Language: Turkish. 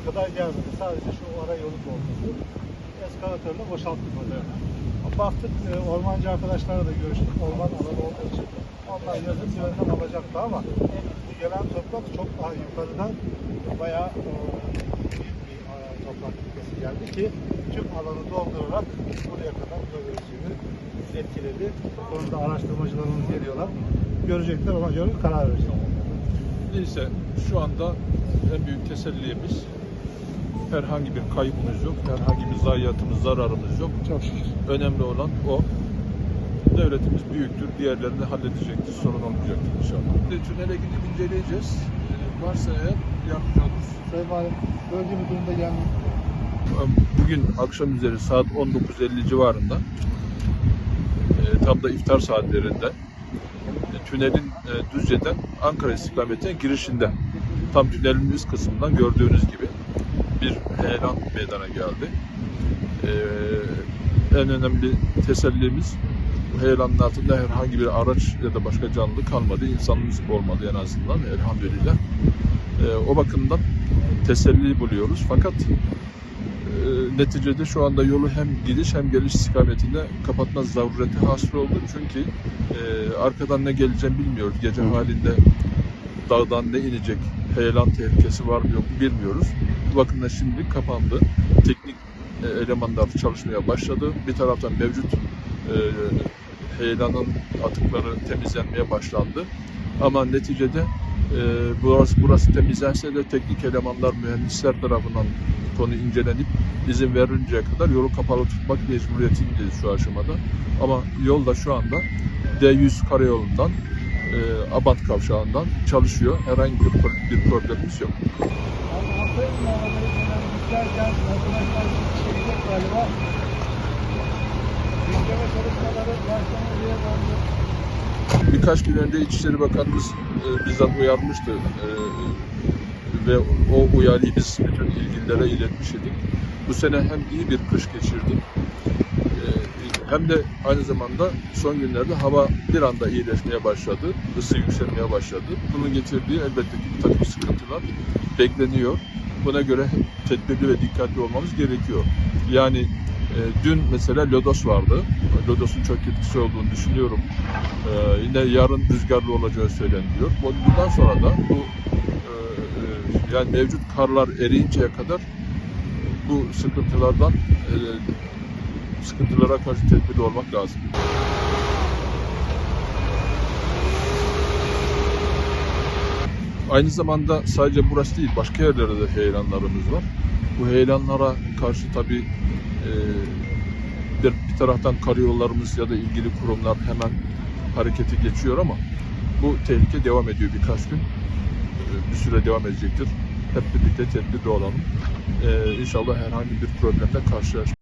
Buraya kadar gelmedi. Sadece şu ara yolu bozuldu. Eskavatörle boşalttık oraya. Baktık e, ormancı arkadaşlarla da görüştük. Orman alanı olduğu için. Onlar yazın bir alacaktı ama gelen toprak çok daha yukarıdan bayağı e, büyük bir e, toprak kütlesi geldi ki tüm alanı doldurarak buraya kadar bölgesini etkiledi. Bu konuda araştırmacılarımız geliyorlar. Görecekler ona göre karar verecekler. Neyse şu anda en büyük tesellimiz herhangi bir kaybımız yok, herhangi bir zayiatımız, zararımız yok. Çok şükür. Önemli olan o. Devletimiz büyüktür, diğerlerini halledecektir, sorun olmayacaktır inşallah. Bir de Tünele gidip inceleyeceğiz. Ee, Varsa eğer yardımcı oluruz. Sayın Valim, bölge müdüründe geldi. Bugün akşam üzeri saat 19.50 civarında e, tam da iftar saatlerinde e, tünelin e, Düzce'den Ankara istikametine girişinde tam tünelin üst kısmından gördüğünüz gibi bir heyelan meydana geldi. E, en önemli tesellimiz bu heyelanın altında herhangi bir araç ya da başka canlı kalmadı. İnsanımız olmadı en azından elhamdülillah. E, o bakımdan teselli buluyoruz. Fakat e, neticede şu anda yolu hem gidiş hem geliş istikametinde kapatma zarureti hasıl oldu. Çünkü e, arkadan ne geleceğini bilmiyoruz. Gece halinde dağdan ne inecek, heyelan tehlikesi var mı yok mu bilmiyoruz. Bu bakımdan şimdi kapandı. Teknik e, elemanlar çalışmaya başladı. Bir taraftan mevcut e, heyelanın atıkları temizlenmeye başlandı. Ama neticede e, burası, burası temizlense de teknik elemanlar, mühendisler tarafından konu incelenip izin verinceye kadar yolu kapalı tutmak mecburiyetindeyiz şu aşamada. Ama yol da şu anda D100 karayolundan e, Abant kavşağından çalışıyor. Herhangi bir, bir problemimiz yok. Birkaç gün önce İçişleri Bakanımız e, bizzat uyarmıştı E, ve o uyarıyı biz bütün ilgililere iletmiş idik. Bu sene hem iyi bir kış geçirdik e, hem de aynı zamanda son günlerde hava bir anda iyileşmeye başladı, ısı yükselmeye başladı. Bunun getirdiği elbette ki bir takım sıkıntılar bekleniyor. Buna göre tedbirli ve dikkatli olmamız gerekiyor. Yani e, dün mesela lodos vardı. Lodos'un çok etkisi olduğunu düşünüyorum. E, yine yarın rüzgarlı olacağı söyleniyor. Bu- Bundan sonra da bu e, e, yani mevcut karlar eriyinceye kadar bu sıkıntılardan e, sıkıntılara karşı tedbirli olmak lazım. Aynı zamanda sadece burası değil, başka yerlerde de heyelanlarımız var. Bu heyelanlara karşı tabii e, bir, bir taraftan karayollarımız ya da ilgili kurumlar hemen harekete geçiyor ama bu tehlike devam ediyor birkaç gün. E, bir süre devam edecektir. Hep birlikte tedbirli olalım. E, inşallah herhangi bir problemle karşılaş